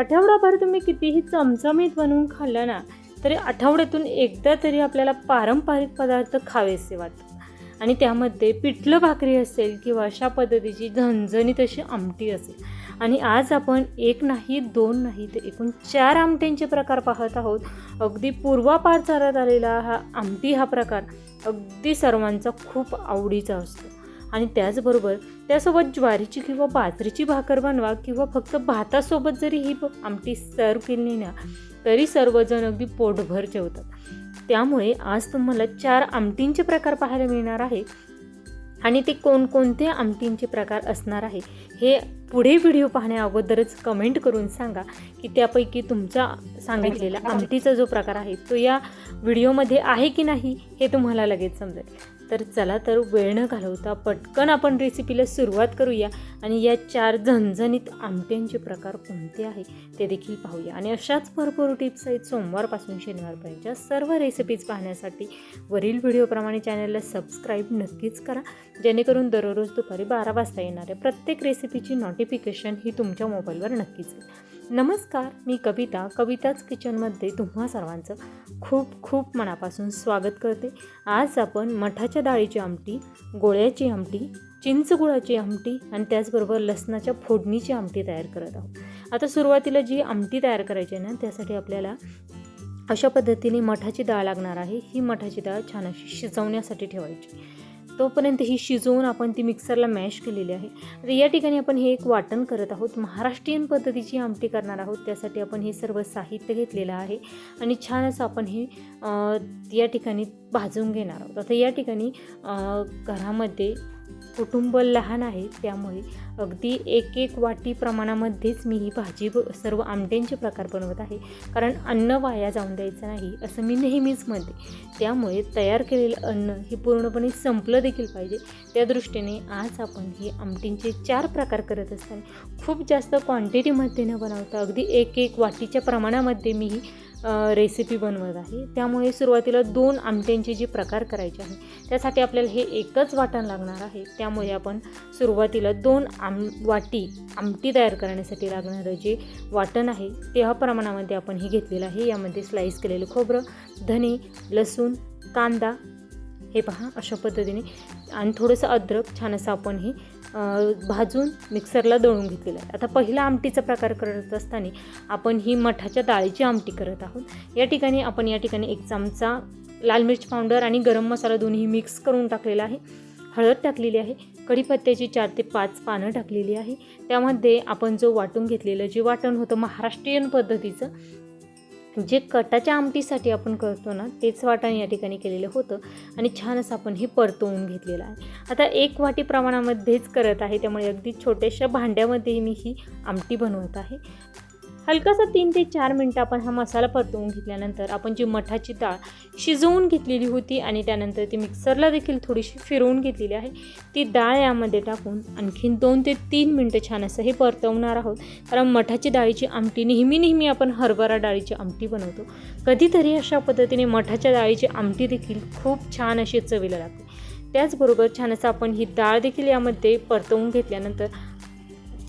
आठवडाभर तुम्ही कितीही चमचमीत बनवून खाल्लं ना तरी आठवड्यातून एकदा तरी आपल्याला पारंपरिक पदार्थ खावेसे वाटतात. आणि त्यामध्ये पिठलं भाकरी असेल किंवा अशा पद्धतीची झणझणीत अशी आमटी असेल. आणि आज आपण एक नाही दोन नाही तर एकूण चार आमट्यांचे प्रकार पाहत आहोत. अगदी पूर्वापार चालत आलेला हा आमटी हा प्रकार अगदी सर्वांचा खूप आवडीचा असतो. आणि त्याचबरोबर त्यासोबत ज्वारीची किंवा बाजरीची भाकर बनवा किंवा फक्त भातासोबत जरी ही आमटी सर्व केली ना तरी सर्वजण अगदी पोटभर जेवतात. त्यामुळे आज तुम्हाला चार आमटींचे प्रकार पाहायला मिळणार आहे आणि ते कोणकोणते आमटींचे प्रकार असणार आहे हे पुढे व्हिडिओ पाहण्या अगोदरच कमेंट करून सांगा की त्यापैकी तुमचा सांगितलेला आमटीचा जो प्रकार आहे तो या व्हिडिओमध्ये आहे की नाही हे तुम्हाला लगेच समजेल. तर चला तर वेळ न घालवता पटकन आपण रेसिपीला सुरुवात करूया. आणि या चार झणझणीत आमट्यांचे प्रकार कोणते आहे ते देखील पाहूया. आणि अशाच भरपूर टिप्स आहेत सोमवारपासून शनिवारपर्यंतच्या सर्व रेसिपीज पाहण्यासाठी. वरील व्हिडिओप्रमाणे चॅनलला सबस्क्राईब नक्कीच करा. जेणेकरून दररोज दुपारी बारा वाजता येणाऱ्या प्रत्येक रेसिपीची नोटिफिकेशन ही तुमच्या मोबाईलवर नक्कीच येईल. नमस्कार मी कविता. कविताच किचनमध्ये तुम्हा सर्वांचं खूप खूप मनापासून स्वागत करते. आज आपण मठाच्या डाळीची आमटी गोळ्याची आमटी चिंचगुळाची आमटी आणि त्याचबरोबर लसणाच्या फोडणीची आमटी तयार करत आहोत. आता सुरुवातीला जी आमटी तयार करायची आहे ना त्यासाठी आपल्याला अशा पद्धतीने मठाची डाळ लागणार आहे. ही मठाची डाळ छान अशी शिजवण्यासाठी ठेवायची. तोपर्यंत ही शिजवून आपण ती मिक्सरला मॅश केलेली आहे. तर या ठिकाणी आपण हे एक वाटण करत आहोत. महाराष्ट्रीयन पद्धतीची आमटी करणार आहोत. त्यासाठी आपण हे सर्व साहित्य घेतलेलं आहे. आणि छान असं आपण हे या ठिकाणी भाजून घेणार आहोत. आता या ठिकाणी घरामध्ये कुटुंब लहान आहे त्यामुळे अगदी एक एक वाटी प्रमाणामध्येच मी ही भाजी सर्व आमट्यांचे प्रकार बनवत आहे. कारण अन्न वाया जाऊन द्यायचं नाही असं मी नेहमीच म्हणते. त्यामुळे तयार केलेलं अन्न हे पूर्णपणे संपलं देखील पाहिजे. त्या दृष्टीने आज आपण ही आमटींचे चार प्रकार करत असताना खूप जास्त क्वांटिटीमध्ये न बनवता अगदी एक एक वाटीच्या प्रमाणामध्ये मी ही रेसिपी बनवत आहे. त्यामुळे सुरुवातीला दोन आमट्यांचे जे प्रकार करायचे आहे त्यासाठी आपल्याला हे एकच वाटण लागणार आहे. त्यामुळे आपण सुरुवातीला दोन आम वाटी आमटी तयार करण्यासाठी लागणारं जे वाटण आहे त्या प्रमाणामध्ये आपण हे घेतलेलं आहे. यामध्ये स्लाईस केलेलं खोबरं धने लसूण कांदा हे पहा अशा पद्धतीने. आणि थोडंसं अद्रक छान असं आपण हे भाजून मिक्सरला दळून घेतलेलं आहे. आता पहिला आमटीचा प्रकार करत असताना आपण ही मठाच्या डाळीची आमटी करत आहोत. या ठिकाणी आपण या ठिकाणी एक चमचा लाल मिर्च पावडर आणि गरम मसाला दोन्ही मिक्स करून टाकलेला आहे. हळद टाकलेली आहे. कढीपत्त्याची चार ते पाच पानं टाकलेली आहे. त्यामध्ये आपण जो वाटून घेतलेलं जे वाटण होतं महाराष्ट्रीयन पद्धतीचं जे कटाच्या आमटीसाठी आपण करतो ना तेच वाटण या ठिकाणी केलेलं होतं आणि छान असं आपण हे परतवून घेतलेलं आहे. आता एक वाटी प्रमाणामध्येच करत आहे त्यामुळे अगदी छोट्याशा भांड्यामध्ये मी ही आमटी बनवत आहे. हलकासा तीन ते चार मिनटं आपण हा मसाला परतवून घेतल्यानंतर आपण जी मठाची डाळ शिजवून घेतलेली होती आणि त्यानंतर ती मिक्सरला देखील थोडीशी फिरवून घेतलेली आहे ती डाळ यामध्ये टाकून आणखीन दोन ते तीन मिनटं छान असं हे परतवणार आहोत. कारण मठाची डाळीची आमटी नेहमी नेहमी आपण हरभरा डाळीची आमटी बनवतो. कधीतरी अशा पद्धतीने मठाच्या डाळीची आमटी देखील खूप छान अशी चवीला लागते. त्याचबरोबर छान असं आपण ही डाळ देखील यामध्ये परतवून घेतल्यानंतर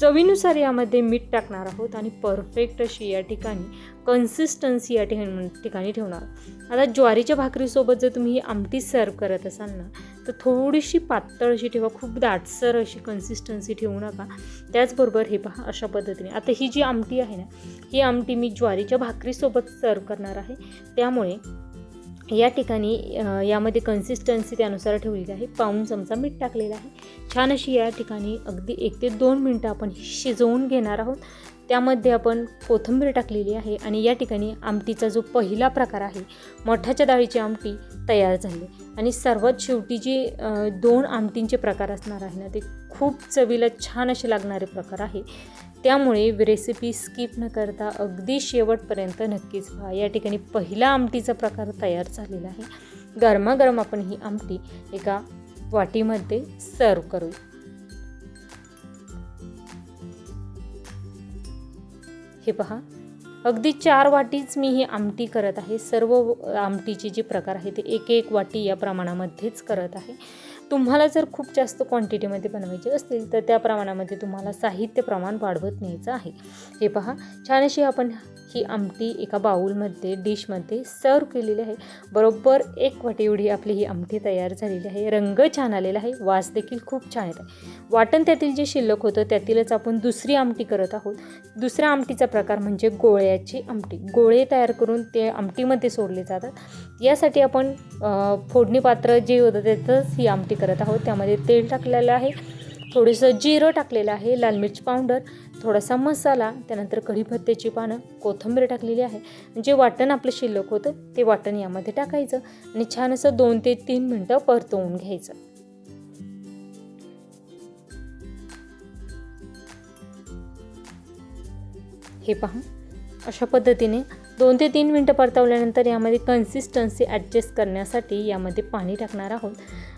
चवीनुसार यामध्ये मीठ टाकणार आहोत आणि परफेक्ट अशी या ठिकाणी कन्सिस्टन्सी या ठिकाणी ठिकाणी ठेवणार आता ज्वारीच्या भाकरीसोबत जर तुम्ही ही आमटी सर्व करत असाल ना तर थोडीशी पातळ अशी ठेवा खूप दाटसर अशी कन्सिस्टन्सी ठेवू नका. त्याचबरोबर हे पहा अशा पद्धतीने. आता ही जी आमटी आहे ना ही आमटी मी ज्वारीच्या भाकरीसोबत सर्व करणार आहे. त्यामुळे या ठिकाणी यामध्ये कन्सिस्टन्सी त्यानुसार ठेवलेली आहे. पाऊण चमचा मीठ टाकलेलं आहे. छान अशी या ठिकाणी अगदी एक ते दोन मिनटं आपण शिजवून घेणार आहोत. त्यामध्ये आपण कोथिंबीर टाकलेली आहे आणि या ठिकाणी आमटीचा जो पहिला प्रकार आहे मोठ्याच्या डाळीची आमटी तयार झाली. आणि सर्वात शेवटी जे दोन आमटींचे प्रकार असणार आहे ना ते खूप चवीला छान असे लागणारे प्रकार आहे. त्यामुळे रेसिपी स्किप न करता अगदी शेवटपर्यंत नक्कीच पहा. या ठिकाणी पहिला आमटीचा प्रकार तयार झालेला आहे. गरमागरम आपण ही आमटी एका वाटीमध्ये सर्व करू. हे पहा. अगदी चार वाटीच मी ही आमटी करत आहे. सर्व आमटीचे जे प्रकार आहे ते एक एक वाटी या प्रमाणामध्येच करत आहे. तुम्हाला जर खूप जास्त क्वांटिटीमध्ये बनवायचे असतील तर त्या प्रमाणामध्ये तुम्हाला साहित्य प्रमाण वाढवत न्यायचं आहे. हे पहा छान अशी आपण ही आमटी एका बाऊलमध्ये डिशमध्ये सर्व केलेली आहे. बरोबर एक वाटी एवढी आपली ही आमटी तयार झालेली आहे. रंग छान आलेला आहे. वास देखील खूप छान येत आहे. वाटण त्यातील जे शिल्लक होतं त्यातीलच आपण दुसरी आमटी करत आहोत. दुसऱ्या आमटीचा प्रकार म्हणजे गोळ्याची आमटी. गोळे तयार करून ते आमटीमध्ये सोडले जातात. यासाठी आपण फोडणी पात्र जे होतं त्यातच ही आमटी करत आहोत. त्यामध्ये तेल टाकलेलं आहे. थोडंसं जिरं टाकलेलं आहे. लाल मिर्च पावडर थोडासा मसाला त्यानंतर कढीपत्त्याची पानं कोथिंबीर टाकलेली आहे. जे वाटण आपलं शिल्लक होतं ते वाटण यामध्ये टाकायचं आणि छान असं दोन ते तीन मिनटं परतवून घ्यायचं. हे पहा अशा पद्धतीने दोन ते तीन मिनटं परतवल्यानंतर यामध्ये कन्सिस्टन्सी ॲडजस्ट करण्यासाठी यामध्ये पाणी टाकणार आहोत.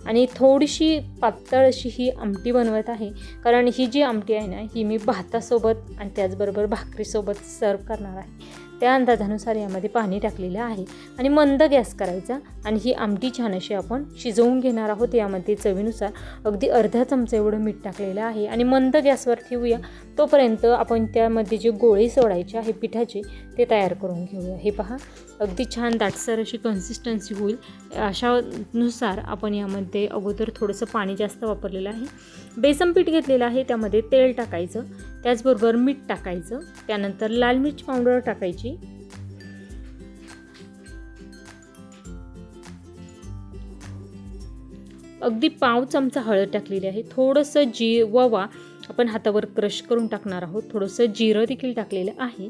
आणि थोडीशी पातळ अशी ही आमटी बनवत आहे. कारण ही जी आमटी आहे ना ही मी भातासोबत आणि त्याचबरोबर भाकरीसोबत सर्व करणार आहे. त्या अंदाजानुसार यामध्ये पाणी टाकलेलं आहे आणि मंद गॅस करायचा आणि ही आमटी छान अशी आपण शिजवून घेणार आहोत. यामध्ये चवीनुसार अगदी अर्धा चमचा एवढं मीठ टाकलेलं आहे आणि मंद गॅसवर ठेवूया. तोपर्यंत आपण त्यामध्ये जे गोळे सोडायचे आहे पिठाचे ते तयार करून घेऊया. हे पहा अगदी छान दाटसर अशी कन्सिस्टन्सी होईल. अशानुसार आपण यामध्ये अगोदर थोडंसं पाणी जास्त वापरलेलं आहे. बेसन पीठ घेतलेलं आहे त्यामध्ये तेल टाकायचं. त्याचबरोबर मीठ टाकायचं. त्यानंतर लाल मिरची पावडर टाकायची. अगदी पाव चमचा हळद टाकलेली आहे. थोडंसं जी ववा आपण हातावर क्रश करून टाकणार आहोत. थोडंसं जिरं देखील टाकलेलं आहे.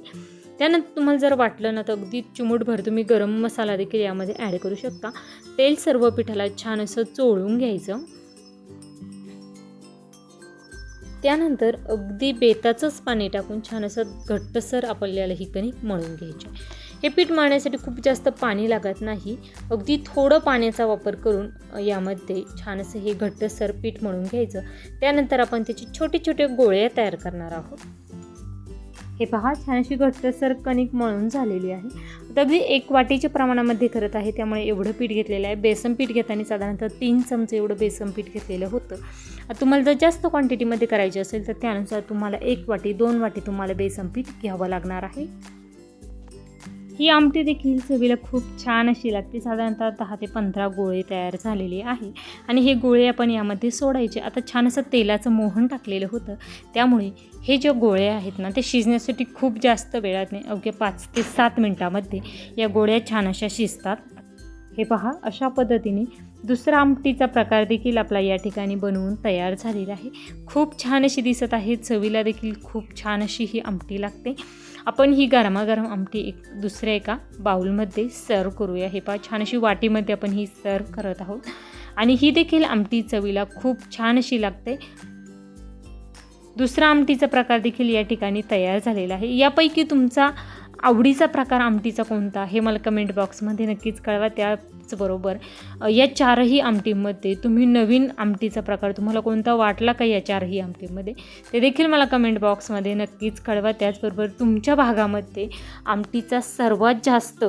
त्यानंतर तुम्हाला जर वाटलं ना तर अगदी चिमूटभर तुम्ही गरम मसाला देखील यामध्ये ॲड करू शकता. तेल सर्व पिठाला छान असं चोळून घ्यायचं. त्यानंतर अगदी बेताचंच पाणी टाकून छान असं घट्टसर आपल्याला ही कणिक मळून घ्यायची हे पीठ मळण्यासाठी खूप जास्त पाणी लागत नाही. अगदी थोडं पाण्याचा वापर करून यामध्ये छान असं हे घट्टसर पीठ मळून घ्यायचं. त्यानंतर आपण त्याचे छोटे छोटे गोळ्या तयार करणार आहोत. हे पहा छान अशी घट्टसर कणिक मळून झालेली आहे. आता अगदी एक वाटीच्या प्रमाणामध्ये करत आहे त्यामुळे एवढं पीठ घेतलेलं आहे. बेसन पीठ घेताना साधारणतः तीन चमचे एवढं बेसन पीठ घेतलेलं होतं. तुम्हाला जर जास्त क्वांटिटीमध्ये करायचे असेल तर त्यानुसार तुम्हाला एक वाटी दोन वाटी तुम्हाला बेसन पीठ घ्यावं लागणार आहे. ही आमटी देखील चवीला खूप छान अशी लागते. साधारणतः दहा ते पंधरा गोळे तयार झालेले आहे. आणि हे गोळे आपण यामध्ये सोडायचे. आता छान असं तेलाचं मोहन टाकलेलं होतं. त्यामुळे हे जे गोळे आहेत ना ते शिजण्यासाठी खूप जास्त वेळात नाही अवघ्या पाच ते सात मिनटामध्ये या गोळ्या छान अशा शिजतात. हे पहा अशा पद्धतीने दुसरा आमटीचा प्रकार देखील आपला या ठिकाणी बनवून तयार झालेला आहे. खूप छान अशी दिसत आहे. चवीला देखील खूप छान अशी ही आमटी लागते. आपण ही गरमागरम आमटी एक दुसऱ्या एका बाउलमध्ये सर्व करूया. हे पहा छान अशी वाटीमध्ये आपण ही सर्व करत आहोत. आणि ही देखील आमटी चवीला खूप छान अशी लागते. दुसरा आमटीचा प्रकार देखील या ठिकाणी तयार झालेला आहे. यापैकी तुमचा आवडीचा प्रकार आमटीचा कोणता हे मला कमेंट बॉक्समध्ये नक्कीच कळवा. त्या त्याचबरोबर या चारही आमटीमध्ये तुम्ही नवीन आमटीचा प्रकार तुम्हाला कोणता वाटला का या चारही आमटीमध्ये ते देखील मला कमेंट बॉक्समध्ये नक्कीच कळवा. त्याचबरोबर तुमच्या भागामध्ये आमटीचा सर्वात जास्त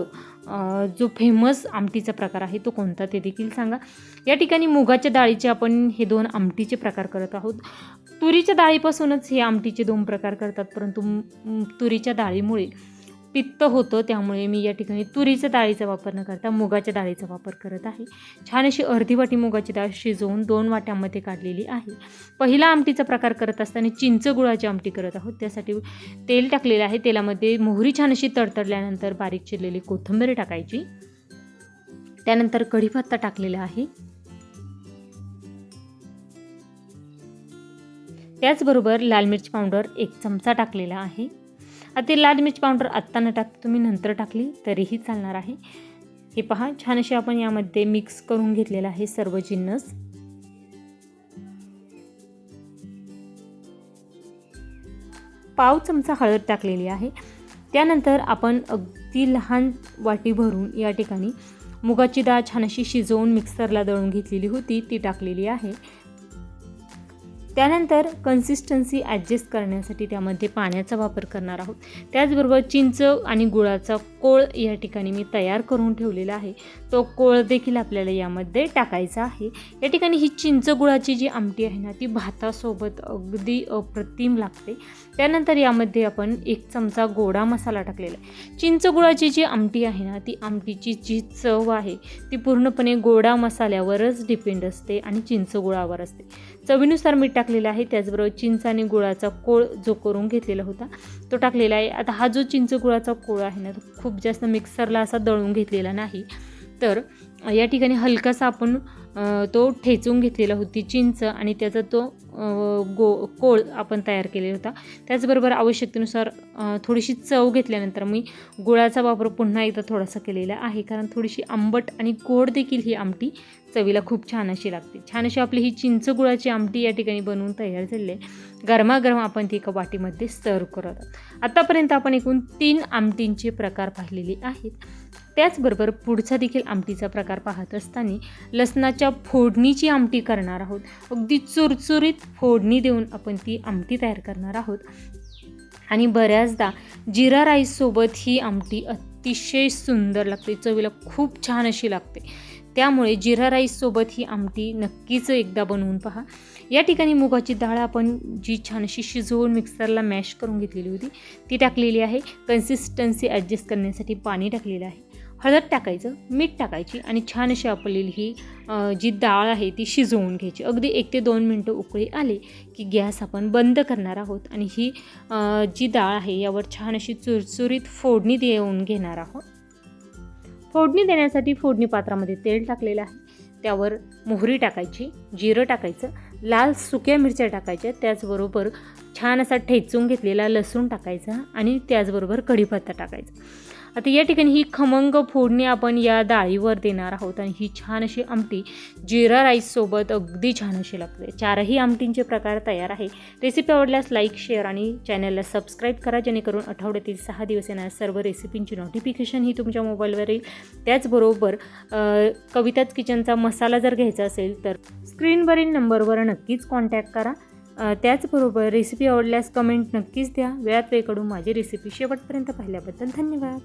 जो फेमस आमटीचा प्रकार आहे तो कोणता ते देखील सांगा. या ठिकाणी मुगाच्या डाळीचे आपण हे दोन आमटीचे प्रकार करत आहोत. तुरीच्या डाळीपासूनच हे आमटीचे दोन प्रकार करतात परंतु तुरीच्या डाळीमुळे पित्त होतं त्यामुळे मी या ठिकाणी तुरीच्या डाळीचा वापर न करता मुगाच्या डाळीचा वापर करत आहे. छान अशी अर्धी वाटी मुगाची डाळ शिजवून दोन वाट्यामध्ये काढलेली आहे. पहिला आमटीचा प्रकार करत असताना चिंच गुळाची आमटी करत आहोत. त्यासाठी तेल टाकलेलं आहे. तेलामध्ये मोहरी छान अशी तडतडल्यानंतर बारीक चिरलेली कोथिंबीर टाकायची. त्यानंतर कढीपत्ता टाकलेला आहे. त्याचबरोबर लाल मिरची पावडर एक चमचा टाकलेला आहे. आता लाल मिरची पावडर आत्ता न टाक तुम्ही नंतर टाकली तरीही चालणार आहे. हे पहा छान असे आपण यामध्ये मिक्स करून घेतलेलं आहे सर्व जिन्नस. पाव चमचा हळद टाकलेली आहे. त्यानंतर आपण अगदी लहान वाटी भरून या ठिकाणी मुगाची डाळ छान अशी शिजवून मिक्सरला दळून घेतलेली होती ती टाकलेली आहे. त्यानंतर कन्सिस्टन्सी ॲडजस्ट करण्यासाठी त्यामध्ये पाण्याचा वापर करणार आहोत. त्याचबरोबर चिंच आणि गुळाचा कोळ या ठिकाणी मी तयार करून ठेवलेला आहे. तो कोळ देखील आपल्याला यामध्ये टाकायचा आहे. या ठिकाणी ही चिंच गुळाची जी आमटी आहे ना ती भातासोबत अगदी अप्रतिम लागते. त्यानंतर यामध्ये आपण एक चमचा गोडा मसाला टाकलेला आहे. चिंच गुळाची जी आमटी आहे ना ती आमटीची जी चव आहे ती पूर्णपणे गोडा मसाल्यावरच डिपेंड असते आणि चिंच गुळावर असते. चवीनुसार मी टाक टाकलेला आहे. त्याचबरोबर चिंच आणि गुळाचा कोळ जो करून घेतलेला होता तो टाकलेला आहे. आता हा जो चिंच गुळाचा कोळ आहे ना तो खूप जास्त मिक्सरला असा दळून घेतलेला नाही. तर या ठिकाणी हलकासा आपण तो ठेचून घेतलेला होती चिंच आणि त्याचा तो गो कोळ आपण तयार केलेला होता. त्याचबरोबर आवश्यकतेनुसार थोडीशी चव घेतल्यानंतर मी गुळाचा वापर पुन्हा एकदा थोडासा केलेला आहे. कारण थोडीशी आंबट आणि गोड देखील ही आमटी चवीला खूप छान अशी लागते. छान अशी आपली ही चिंच गुळाची आमटी या ठिकाणी बनवून तयार झालेली आहे. गरमागरम आपण ती एका वाटीमध्ये सर्व करत आहोत. आत्तापर्यंत आपण एकूण तीन आमटींचे प्रकार पाहिलेले आहेत. त्याचबरोबर पुढचा देखील आमटीचा प्रकार पाहत असताना लसणाच्या फोडणीची आमटी करणार आहोत. अगदी चुरचुरीत फोडणी देऊन आपण ती आमटी तयार करणार आहोत. आणि बऱ्याचदा जिरा राईससोबत ही आमटी अतिशय सुंदर लागते चवीला खूप छान अशी लागते. त्यामुळे जिरा राईससोबत ही आमटी नक्कीच एकदा बनवून पहा. या ठिकाणी मुगाची डाळ आपण जी छान अशी शिजवून मिक्सरला मॅश करून घेतलेली होती ती टाकलेली आहे. कन्सिस्टन्सी ॲडजस्ट करण्यासाठी पाणी टाकलेलं आहे. हळद टाकायचं मीठ टाकायची आणि छान अशी आपलेली ही जी डाळ आहे ती शिजवून घ्यायची. अगदी एक ते दोन मिनटं उकळी आले की गॅस आपण बंद करणार आहोत आणि ही जी डाळ आहे यावर छान अशी चुरचुरीत फोडणी देऊन घेणार आहोत. फोडणी देण्यासाठी फोडणी पात्रामध्ये तेल टाकलेलं आहे. त्यावर मोहरी टाकायची जिरं टाकायचं लाल सुक्या मिरच्या टाकायच्या त्याचबरोबर छान असा ठेचून घेतलेला लसूण टाकायचा आणि त्याचबरोबर कढीपत्ता टाकायचा. आता या ठिकाणी ही खमंग फोडणी आपण या डाळीवर देणार आहोत आणि ही छान अशी आमटी जिरा राईससोबत अगदी छान अशी लागते. चारही आमटींचे प्रकार तयार आहे. रेसिपी आवडल्यास लाईक शेअर आणि चॅनलला सबस्क्राईब करा जेणेकरून आठवड्यातील सहा दिवस येणाऱ्या सर्व रेसिपींची नोटिफिकेशन ही तुमच्या मोबाईलवर येईल. त्याचबरोबर कविताच किचनचा मसाला जर घ्यायचा असेल तर स्क्रीनवरील नंबरवर नक्कीच कॉन्टॅक्ट करा. त्याचबरोबर रेसिपी आवडल्यास कमेंट नक्कीच द्या. वेळात वेळ माझी रेसिपी शेवटपर्यंत पाहिल्याबद्दल धन्यवाद.